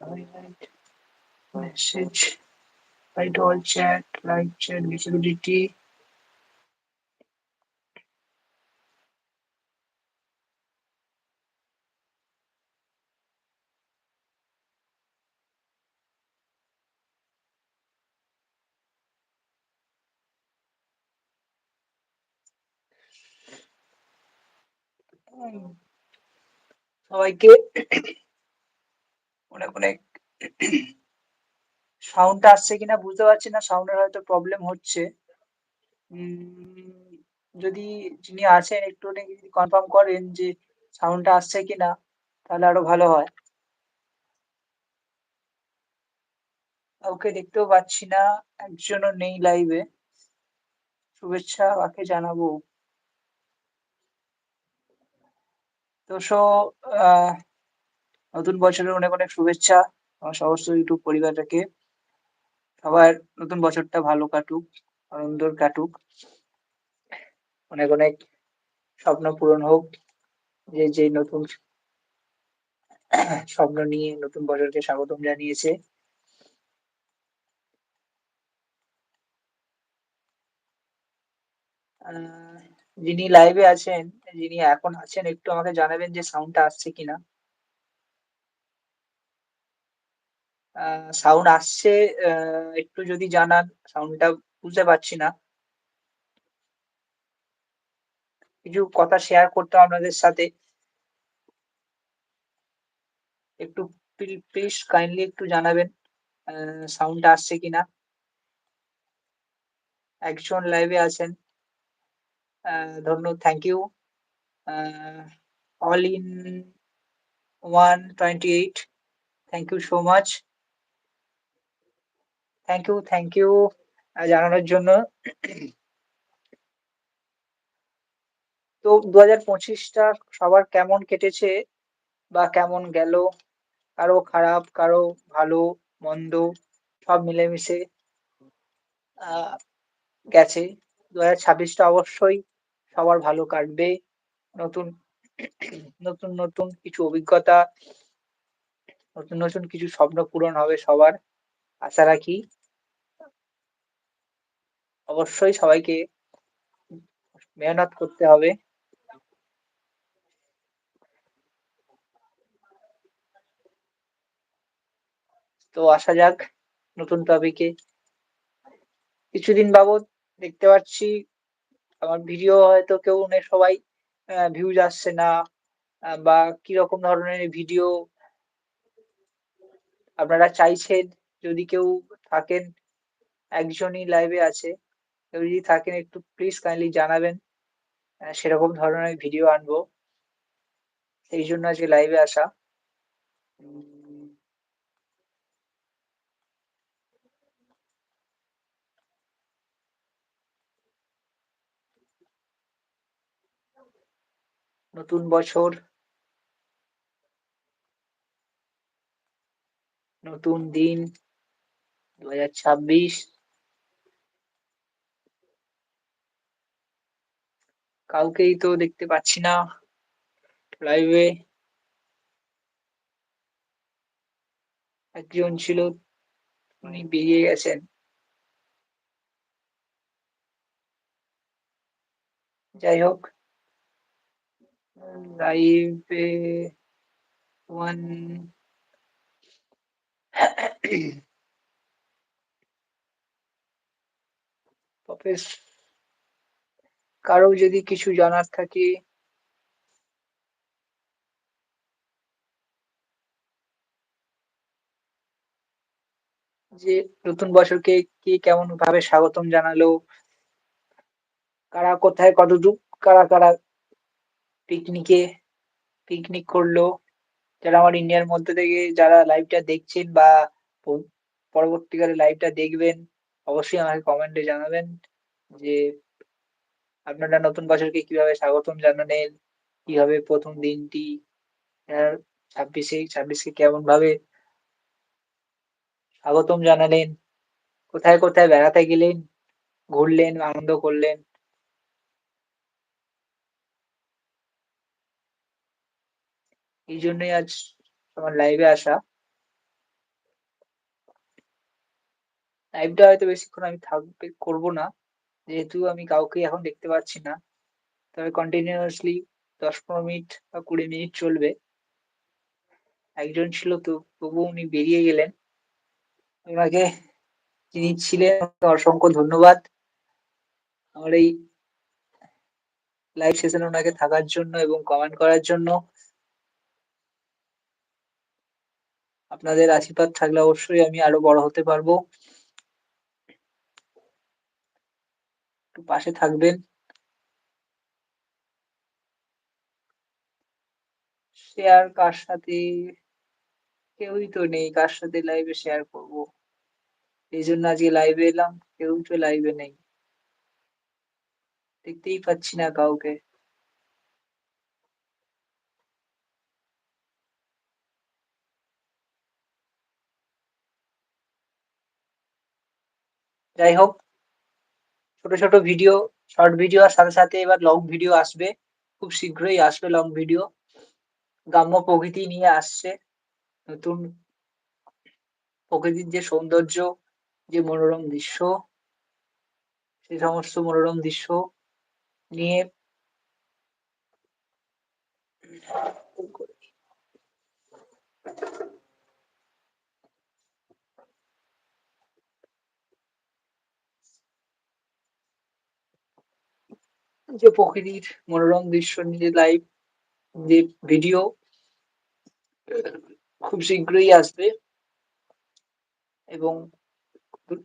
highlight, highlight, message, by all chat, live chat, visibility. Oh. সবাইকে অনেক অনেক সাউন্ডটা আসছে কিনা বুঝতে পারছি না সাউন্ডের হয়তো প্রবলেম হচ্ছে। যদি যিনি আছেন একটু যদি কনফার্ম করেন যে সাউন্ডটা আসছে কিনা, তাহলে আরও ভালো হয়। কাউকে দেখতেও পাচ্ছি না, একজনও নেই লাইভে শুভেচ্ছা, কাকে জানাব? তো সো নতুন বছরের অনেক অনেক শুভেচ্ছা। আমার সমস্ত ইউটিউব পরিবারটাকে। সবার নতুন বছরটা ভালো কাটুক আনন্দর কাটুক। অনেক অনেক স্বপ্ন পূরণ হোক। যে যে নতুন স্বপ্ন নিয়ে নতুন বছরকে স্বাগতম জানিয়েছে। আহ, যিনি লাইভে আছেন, যিনি এখন আছেন, একটু আমাকে জানাবেন যে সাউন্ডটা আসছে কিনা? সাউন্ড আসছে একটু যদি জানান সাউন্ডটা বুঝতে পারছি না। কিছু কথা শেয়ার করতাম আপনাদের সাথে। একটু প্লিজ কাইন্ডলি একটু জানাবেন সাউন্ডটা আসছে কিনা? একজন লাইভে আছেন। ধন্যবাদ thank you all in one twenty eight thank you so much thank you thank you জানানোর জন্য। তো দু হাজার পঁচিশটা সবার কেমন কেটেছে বা কেমন গেল? কারও খারাপ, কারও ভালো, মন্দ, সব মিলেমিশে গেছে। দু হাজার ছাব্বিশটা অবশ্যই সবার ভালো কাটবে, নতুন নতুন নতুন কিছু অভিজ্ঞতা, নতুন নতুন কিছু স্বপ্ন পূরণ হবে সবার, আশা রাখি। অবশ্যই সবাইকে মেহনত করতে হবে। তো আসা যাক নতুন টপিকে কিছুদিন বাবদ দেখতে পাচ্ছি আমার ভিডিও হয়তো কেউ নেই সবাই ভিউজ আসছে না বা কীরকম ধরনের ভিডিও আপনারা চাইছেন যদি কেউ থাকেন, একজনই লাইভে আছে, কেউ যদি থাকেন একটু প্লিজ কাইন্ডলি জানাবেন সেরকম ধরনের ভিডিও আনব। সেই জন্য আজকে লাইভে আসা। নতুন বছর, নতুন দিন দু হাজার ছাব্বিশ। কাউকেই তো দেখতে পাচ্ছি না লাইভে একজন ছিল, উনি বেরিয়ে গেছেন। যাই হোক লাইভে ওয়ান কারও যদি কিছু জানার থাকে, যে নতুন বছরকে কে কেমন ভাবে স্বাগতম জানালো, কারা কোথায় কতটুক কারা কারা পিকনিকে পিকনিক করল। যারা আমার ইন্ডিয়ার মধ্যে থেকে যারা লাইভটা দেখছেন বা পরবর্তীকালে লাইভটা দেখবেন, অবশ্যই আমাকে কমেন্টে জানাবেন যে আপনারা নতুন বছরকে কীভাবে স্বাগতম জানালেন, কীভাবে প্রথম দিনটি ছাব্বিশে, ছাব্বিশকে কেমন ভাবে স্বাগতম জানালেন, কোথায় কোথায় বেড়াতে গেলেন, ঘুরলেন, আনন্দ করলেন এই জন্যই আজ আমার লাইভে আসা লাইভটা হয়তো বেশিক্ষণ আমি থাকবে, করব না। যেহেতু আমি কাউকেই এখন দেখতে পাচ্ছি না। তবে কন্টিনিউয়াসলি দশ পনেরো মিনিট বা ২০ মিনিট চলবে। একজন ছিল তো, তবুও উনি বেরিয়ে গেলেন। ওনাকে যিনি ছিলেন অসংখ্য ধন্যবাদ। আমার এই লাইভ সেশনে ওনাকে থাকার জন্য এবং কমেন্ট করার জন্য। আপনাদের আশীর্বাদ থাকলে অবশ্যই আমি আরও বড় হতে পারব। পাশে থাকবেন। শেয়ার কার সাথে? কেউই তো নেই, কার সাথে লাইভে শেয়ার করব। এই জন্য আজকে লাইভে এলাম। কেউই তো লাইভে নেই। দেখতেই পাচ্ছি না কাউকে। যাই হোক ছোট, ছোট ভিডিও, শর্ট ভিডিওর সাথে, সাথে এবার লং ভিডিও আসবে। খুব শীঘ্রই আসবে লং ভিডিও। গ্রাম্য প্রকৃতি নিয়ে আসছে। নতুন প্রকৃতির যে সৌন্দর্য, যে মনোরম দৃশ্য সে সমস্ত মনোরম দৃশ্য নিয়ে যে প্রকৃতির মনোরম দৃশ্য নিয়ে লাইভ যে ভিডিও খুব শীঘ্রই আসবে। এবং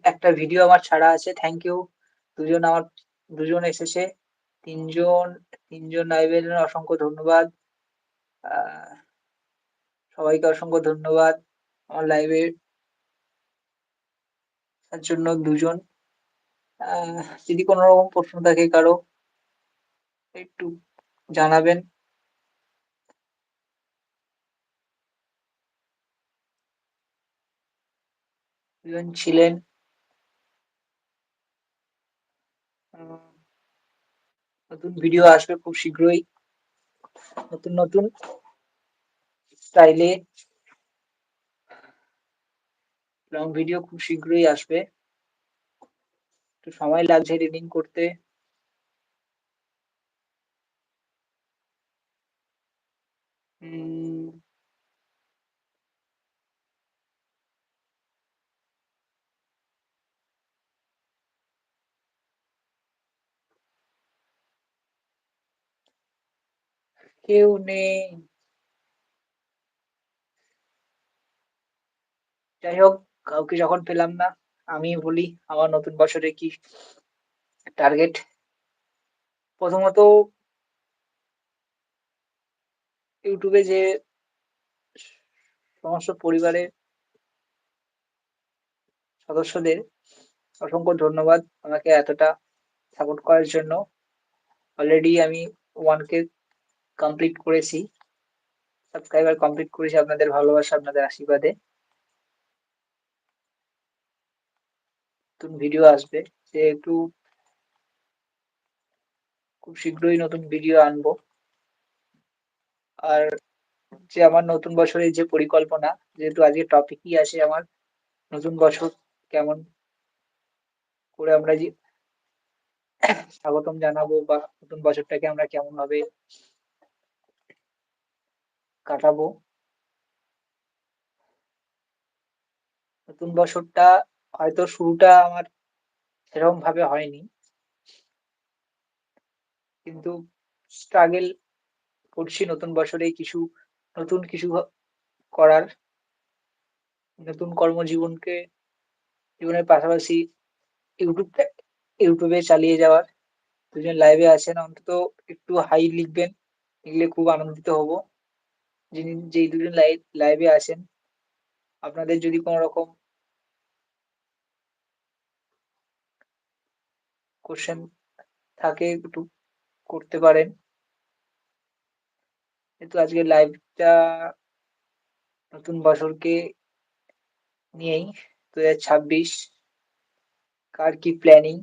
একটা ভিডিও আমার ছাড়া আছে। Thank you. দুজন আমার, দুজন এসেছে। ৩ জন ৩ জন লাইভে এলেন অসংখ্য ধন্যবাদ। সবাইকে অসংখ্য ধন্যবাদ। আমার লাইভে তার জন্য দুজন। যদি কোন রকম প্রশ্ন থাকে কারও একটু জানাবেন। ছিলেন। নতুন ভিডিও আসবে খুব শীঘ্রই। নতুন, নতুন স্টাইলে লং ভিডিও খুব শীঘ্রই আসবে। একটু সময় লাগছে এডিটিং করতে। হুম। কেউ নেই। যাই হোক কাউকে যখন পেলাম না, আমিই বলি আমার নতুন বছরে কি টার্গেট। প্রথমত এ যে সমস্ত পরিবারের সদস্যদের অসংখ্য ধন্যবাদ আমাকে এতটা সাপোর্ট করার জন্য। অলরেডি আমি 1K কমপ্লিট করেছি। সাবস্ক্রাইবার কমপ্লিট করেছি আপনাদের ভালোবাসা, আপনাদের আশীর্বাদে। নতুন ভিডিও আসবে। যেহেতু খুব শীঘ্রই নতুন ভিডিও আনব। আর যে আমার নতুন বছরের যে পরিকল্পনা, যেহেতু আজকে টপিকই আছে আমার নতুন বছর কেমন করে আমরা যে স্বাগতম জানাব বা নতুন বছরটাকে আমরা কেমন ভাবে কাটাবো। নতুন বছরটা হয়তো শুরুটা আমার সেরকম ভাবে হয়নি। কিন্তু স্ট্রাগল করছি, নতুন বছরে কিছু, নতুন কিছু করার। নতুন কর্মজীবনকে, জীবনের পাশাপাশি YouTube ইউটিউবে চালিয়ে যাওয়ার। দুজন লাইভে আছেন, অন্তত একটু হাই লিখবেন। লিখলে খুব আনন্দিত হব। যিনি, যেই দুজন লাইভ লাইভে আছেন, আপনাদের যদি কোনো রকম কোয়েশ্চেন থাকে, একটু করতে পারেন। কিন্তু আজকের লাইভটা নতুন বছরকে নিয়েই ২০২৬ কার কি প্ল্যানিং?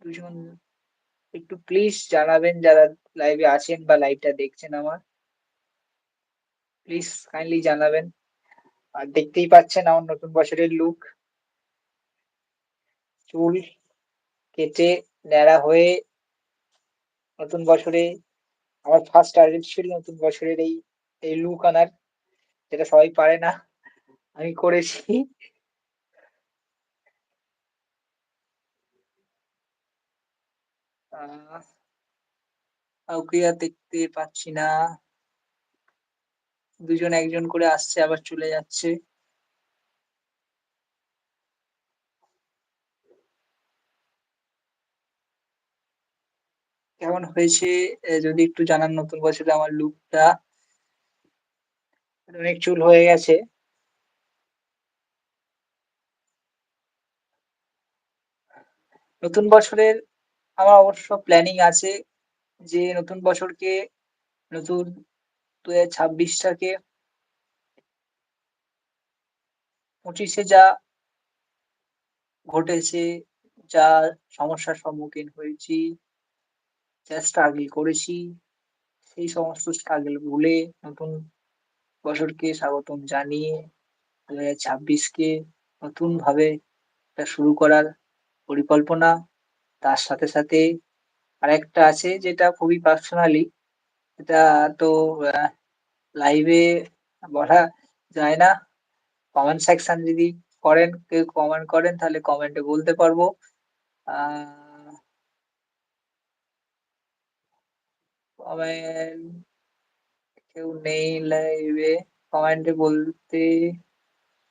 দুজন একটু প্লিজ জানাবেন যারা লাইভে আছেন বা লাইভটা দেখছেন আমার। প্লিজ কাইন্ডলি জানাবেন। আর দেখতেই পাচ্ছেন আমার নতুন বছরের লুক। চুল কেটে ন্যাড়া হয়ে নতুন বছরে আমার ফার্স্ট টার্গেট ছিল নতুন বছরের এই, এই লুক আনার। যেটা সবাই পারে না। আমি করেছি। আ কাউকে আর দেখতে পাচ্ছি না। দুজন একজন করে আসছে আবার চলে যাচ্ছে। কেমন হয়েছে যদি একটু জানান নতুন বছরে আমার লুকটা? অনেক চুল হয়ে গেছে। নতুন বছরের আমার অবশ্য প্ল্যানিং আছে যে নতুন বছরকে নতুন দু হাজার ছাব্বিশটাকে পঁচিশে যা ঘটেছে, যা সমস্যার সম্মুখীন হয়েছি, যা স্ট্রাগল করেছি, সেই সমস্ত স্ট্রাগল ভুলে নতুন বছরকে স্বাগতম জানিয়ে ২০২৬ কে নতুনভাবে একটা শুরু করার পরিকল্পনা। তার সাথে, সাথে আরেকটা আছে যেটা খুবই পার্সোনালি এটা তো লাইভে বলা যায় না। কমেন্ট সেকশন যদি করেন, কেউ কমেন্ট করেন তাহলে কমেন্টে বলতে পারব। আ কমেন্ট কেউ নেই লাইভে। কমেন্টে বলতে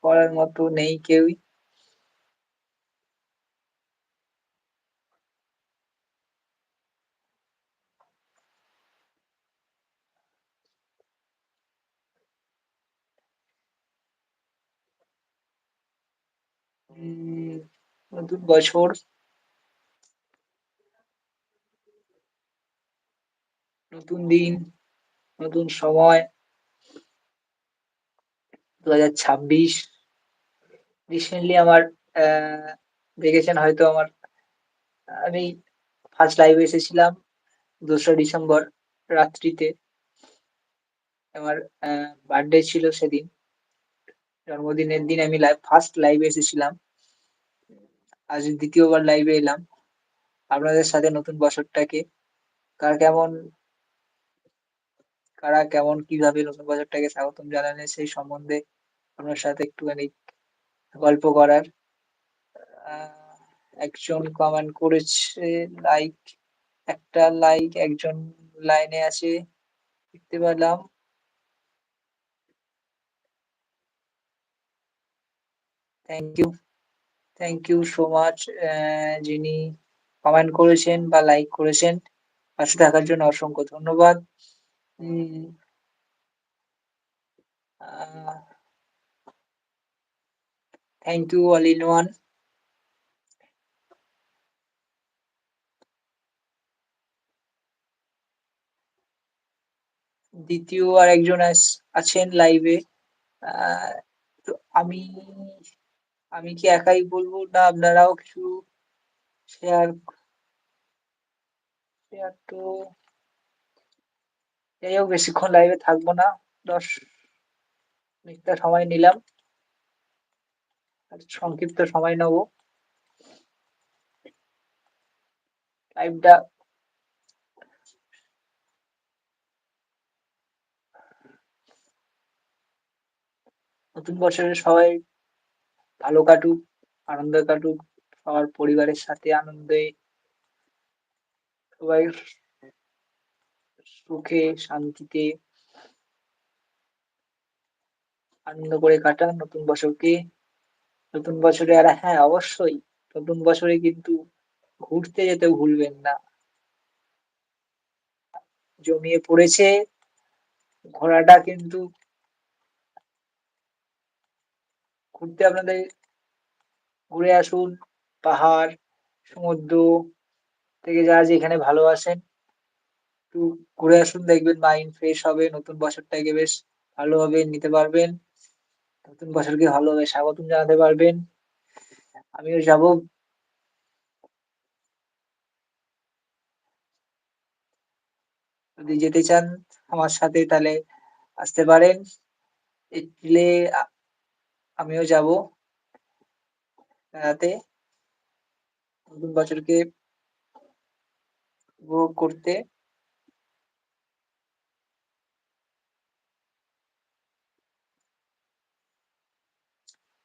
পারার মতো নেই কেউই। নতুন বছর নতুন দিন, নতুন সময় ২০২৬ রিসেন্টলি আমার দেখেছেন হয়তো আমার আমি ফার্স্ট লাইভে এসেছিলাম দোসরা ডিসেম্বর রাত্রিতে। আমার বার্থডে ছিল সেদিন। জন্মদিনের দিন আমি লাইভ ফার্স্ট লাইভে এসেছিলাম। আজ ২য় বার লাইভে এলাম। আপনাদের সাথে নতুন বছরটাকে কার কেমন কারা কেমন কীভাবে নতুন বছরটাকে স্বাগতম জানালেন সেই সম্বন্ধে আপনার সাথে একটুখানি গল্প করার। একজন কমেন্ট করেছে লাইক একটা লাইক একজন লাইনে আছে, দেখতে পেলাম। Thank you. Thank you so much যিনি কমেন্ট করেছেন বা লাইক করেছেন। পাশে থাকার জন্য অসংখ্য ধন্যবাদ। Um a thank you all in one. ২য় আরেকজন আস আছেন লাইভে। তো আমি আমি কি একাই বলব না আপনারাও কিছু শেয়ার শেয়ার তো যাই বেশিক্ষণ লাইভে থাকব না। ১০ মিনিটটা সময় নিলাম। সংক্ষিপ্ত সময় নেব। লাইভটা নতুন বছরে সবাই ভালো কাটুক, আনন্দে কাটুক, সবার পরিবারের সাথে আনন্দে সবাই সুখে শান্তিতে আনন্দ করে কাটান নতুন বছরকে। নতুন বছরে আর হ্যাঁ, অবশ্যই নতুন বছরে কিন্তু ঘুরতে যেতে ভুলবেন না। জমিয়ে পড়েছে। ঘোরাটা কিন্তু ঘুরতে আপনাদের ঘুরে আসুন। পাহাড়, সমুদ্র থেকে যারা যেখানে ভালোবাসেন একটু ঘুরে আসুন, দেখবেন মাইন্ড ফ্রেশ হবে। নতুন বছরটাকে বেশ ভালোভাবে নিতে পারবেন। নতুন বছরকে ভালোভাবে স্বাগতম জানাতে পারবেন। আমিও যাব যদি যেতে চান আমার সাথে তাহলে আসতে পারেন। এপ্রিলে আমিও যাব বেড়াতে। নতুন বছরকে উপভোগ করতে।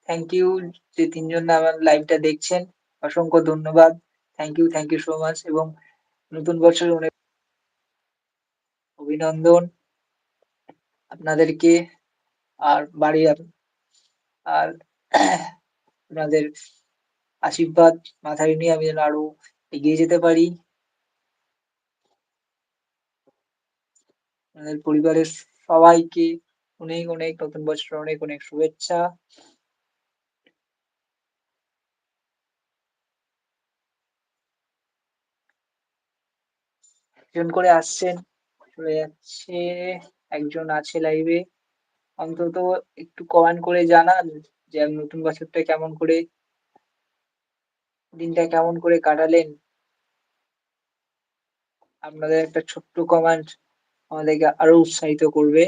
থ্যাংক ইউ যে ৩ জন আমার লাইভটা দেখছেন। অসংখ্য ধন্যবাদ। Thank you, thank you so much এবং নতুন বছরের অনেক অভিনন্দন। আপনাদেরকে আর বাড়ি আর আপনাদের আশীর্বাদ মাথায় নিয়ে আমি যেন আরও এগিয়ে যেতে পারি। আপনাদের পরিবারের সবাইকে অনেক, অনেক নতুন বছরের অনেক, অনেক শুভেচ্ছা। একজন করে আসছেন, চলে যাচ্ছে। একজন আছে লাইভে। অন্তত একটু কমেন্ট করে জানান যে নতুন বছরটা কেমন করে দিনটা কেমন করে কাটালেন? আপনাদের একটা ছোট্ট কমেন্ট আমাদেরকে আরও উৎসাহিত করবে।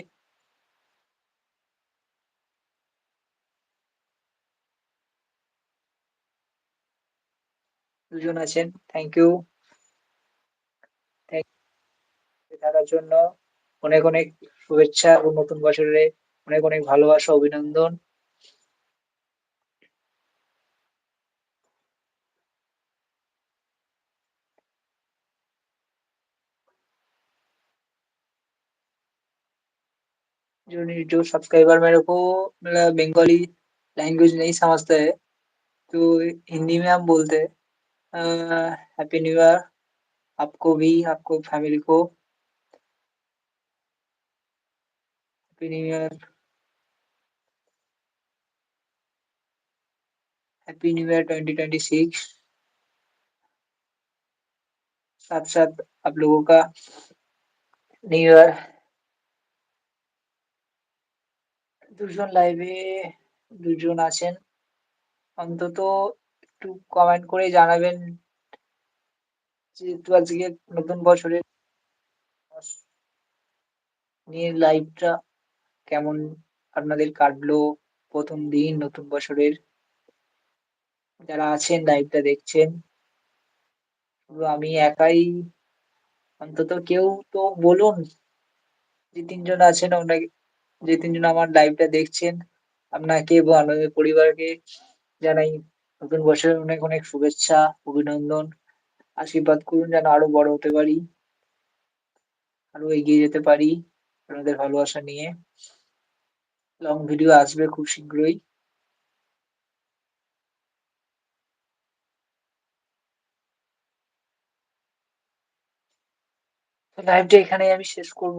দুজন আছেন। Thank you. থ্যাংক থাকার জন্য অনেক, অনেক শুভেচ্ছা এবং নতুন বছরে অনেক, অনেক ভালোবাসা, অভিনন্দন। जो नहीं जो सब्सक्राइबर मेरे को मतलब बंगाली लैंग्वेज नहीं समझता है, तो हिंदी में हम बोलते हैं अ, हैप्पी न्यू ईयर आपको भी, आपको फैमिली को। Happy new year. Happy new year 2026 साथ-साथ आप लोगों का न्यू ईयर ২ জন লাইভে ২ জন আছেন। অন্তত একটু কমেন্ট করে জানাবেন যেহেতু আজকে নতুন বছরের নিয়ে লাইভটা কেমন আপনাদের কাটলো প্রথম দিন নতুন বছরের? যারা আছেন লাইভটা দেখছেন। আমি একাই অন্তত কেউ তো বলুন। যে তিনজন আছেন ওনাকে যে ৩ জন আমার লাইভটা দেখছেন, আপনাকে এবং আপনাদের পরিবারকে জানাই নতুন বছরের অনেক, অনেক শুভেচ্ছা, অভিনন্দন। আশীর্বাদ করুন যেন আরও বড় হতে পারি। আরও এগিয়ে যেতে পারি আপনাদের ভালোবাসা নিয়ে। লং ভিডিও আসবে খুব শীঘ্রই। লাইভটা এখানেই আমি শেষ করব।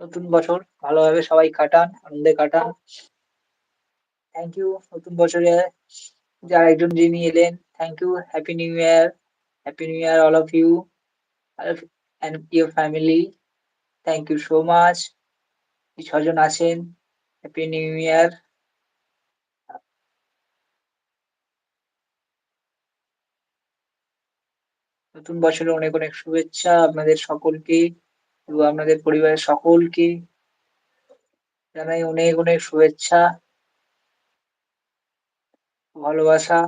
নতুন বছর ভালোভাবে সবাই কাটান, আনন্দে কাটান। থ্যাংক ইউ নতুন বছরে যারা একজন যিনি এলেন, thank you. Happy new year. Happy new year all of you and your family. Thank you so much. এই ৬ জন আছেন। Happy new year. নতুন বছরে অনেক, অনেক শুভেচ্ছা আপনাদের সকলকে এবং আপনাদের পরিবারের সকলকে জানাই অনেক, অনেক শুভেচ্ছা। ভালোবাসা।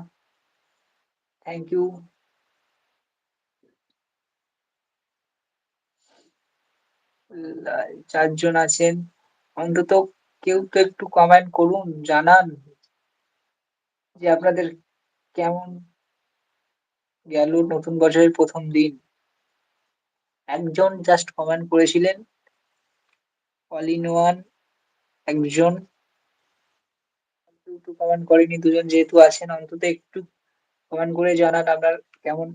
Thank you. চারজন আছেন। অন্তত কেউ তো একটু কমেন্ট করুন, জানান। যে আপনাদের কেমন গেল নতুন বছরের প্রথম দিন? একজন জাস্ট কমেন্ট করেছিলেন। অল ইন ওয়ান একজন। কমেন্ট করেনি দুজন যেহেতু আছেন অন্তত একটু কমেন্ট করে জানান আপনার কেমন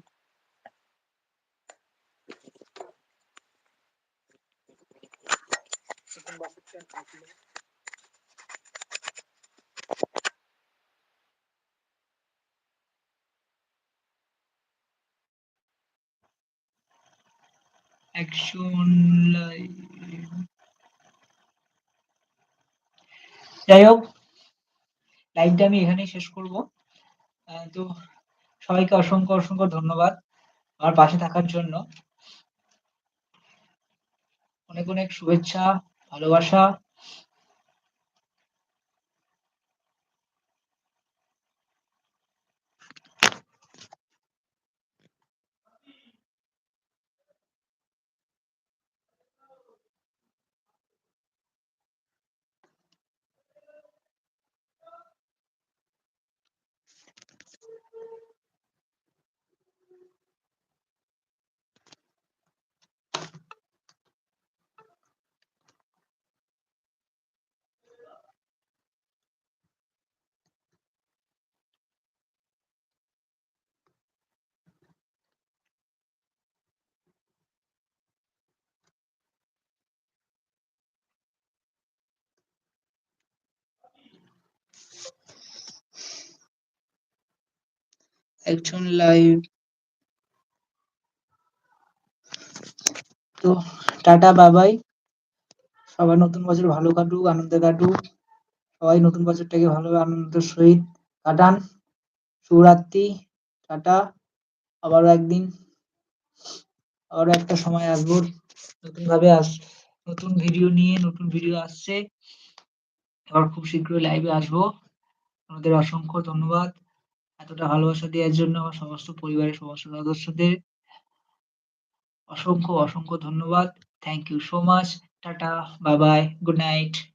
যাই হোক লাইভটা আমি এখানেই শেষ করব। তো সবাইকে অসংখ্য, অসংখ্য ধন্যবাদ আমার পাশে থাকার জন্য। অনেক, অনেক শুভেচ্ছা, ভালোবাসা। একজন লাইভ তো টাটা বাই-বাই। সবার নতুন বছর ভালো কাটুক, আনন্দে কাটুক। সবাই নতুন বছরটাকে ভালোভাবে আনন্দের সহিত কাটান। শুভরাত্রি, টাটা। আবারও একদিন আবারও একটা সময় আসব নতুনভাবে আস নতুন ভিডিও নিয়ে নতুন ভিডিও আসছে। আবার খুব শীঘ্রই লাইভে আসব। আপনাদের অসংখ্য ধন্যবাদ। এতটা ভালোবাসা দেওয়ার জন্য আমার সমস্ত পরিবারের সমস্ত সদস্যদের। অসংখ্য, অসংখ্য ধন্যবাদ। Thank you so much. Tata, bye bye, good night.